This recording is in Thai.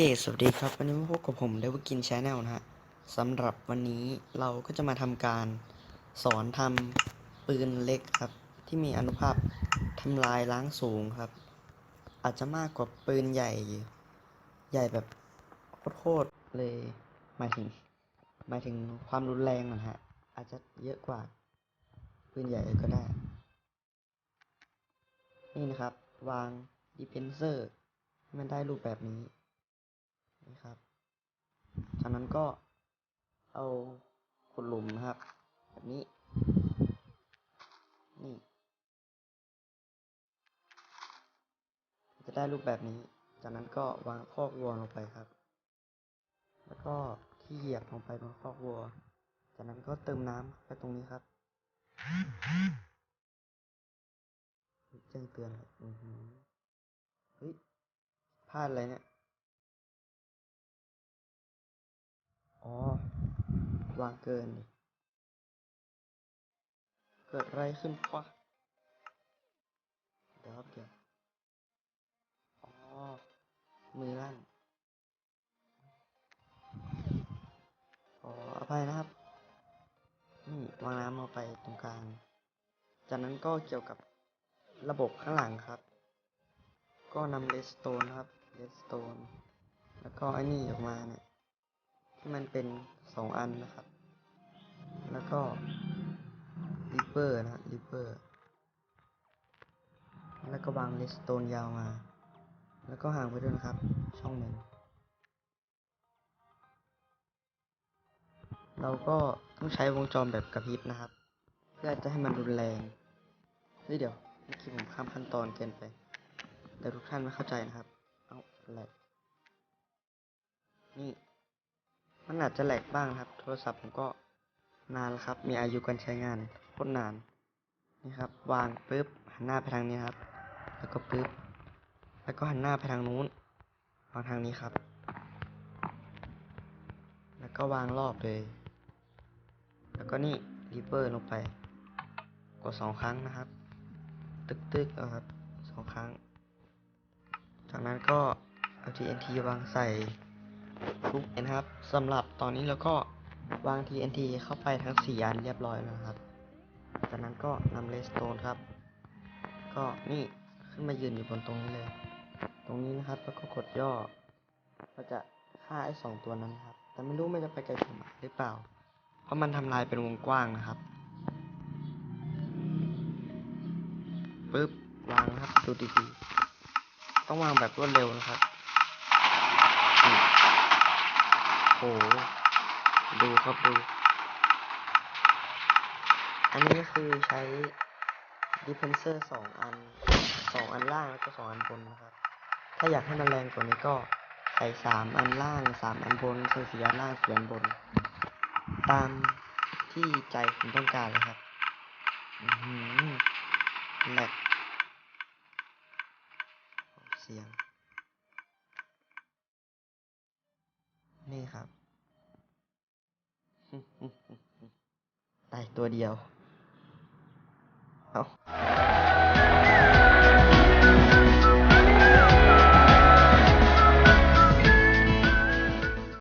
ค สวัสดีครับ วันนี้มาพบกับผมเดวกินชาแนลนะฮะสำหรับวันนี้เราก็จะมาทำการสอนทำปืนเล็กครับ ที่มีอนุภาพทำลายล้างสูงครับ อาจจะมากกว่าปืนใหญ่ ใหญ่แบบโคตรเลยหมายถึงหมายถึงความรุนแรงนะฮะ อาจจะเยอะกว่า ปืนใหญ่ก็ได้ นี่นะครับ วางดิเพนเซอร์ให้มันได้รูปแบบนี้ นี่ครับ จากนั้นก็เอาขุดหลุมนะครับ แบบนี้ นี่ จะได้รูปแบบนี้ จากนั้นก็วางคอกวัวลงไปครับ แล้วก็ที่เหยียบลงไปบนคอกวัว จากนั้นก็เติมน้ำไปตรงนี้ครับแจ้งเตือนเลยอือหือเฮ้ยพลาดอะไรเนี่ย อ๋อ วางเกิน เกิดอะไรขึ้นวะเดี๋ยวครับเดี๋ยวอ๋อ มือลั่น ขออภัยนะครับ นี่วางน้ำลงไปตรงกลาง จากนั้นก็เกี่ยวกับระบบข้างหลังครับ ก็นำเลสโตนครับเลสโตน แล้วก็ไอ้นี่ออกมาเนี่ย ที่มันเป็นสองอันนะครับ แล้วก็ริปเปอร์นะริปเปอร์ แล้วก็วางเลสโตนยาวมา แล้วก็ห่างไปด้วยนะครับ ช่องหนึ่ง เราก็ต้องใช้วงจรแบบกระพริบนะครับ เพื่อจะให้มันรุนแรง เฮ้ยเดี๋ยวเมื่อกี้ผมข้ามขั้นตอนเกินไปเดี๋ยวทุกท่านไม่เข้าใจนะครับ เอาแหลกนี่ มันอาจจะแหลกบ้างครับ โทรศัพท์ผมก็นานแล้วครับ มีอายุการใช้งานโคตรนานนี่ครับ วางปุ๊บหันหน้าไปทางนี้ครับ แล้วก็ปุ๊บแล้วก็หันหน้าไปทางนู้นวางทางนี้ครับ แล้วก็วางรอบเลย แล้วก็นี่รีเปอร์ลงไป กดสองครั้งนะครับ ตึกตึกเอาครับสองครั้ง จากนั้นก็เอา TNT วางใส่ ทุกเอ็นครับสำหรับตอนนี้เราก็วาง TNT เข้าไปทั้งสี่อันเรียบร้อยแล้วครับ จากนั้นก็นำเลสโตนครับ ก็นี่ขึ้นมายืนอยู่บนตรงนี้เลย ตรงนี้นะครับแล้วก็กดย่อก็จะฆ่าไอ้สองตัวนั้นครับ แต่ไม่รู้มันจะไปไกลถึงไหนหรือเปล่า เพราะมันทำลายเป็นวงกว้างนะครับปึ๊บวางนะครับดูดีๆต้องวางแบบรวดเร็วนะครับ โอ้โห ดูครับดู อันนี้คือใช้ดิเพนเซอร์สองอันสองอันล่างแล้วก็สองอันบนนะครับ ถ้าอยากให้มันแรงกว่านี้ก็ใส่สามอันล่างสามอันบนใส่สี่อันล่างสี่อันบน ตามที่ใจคุณต้องการเลยครับอือหือแหลกเสียง นี่ครับ ตายตัวเดียว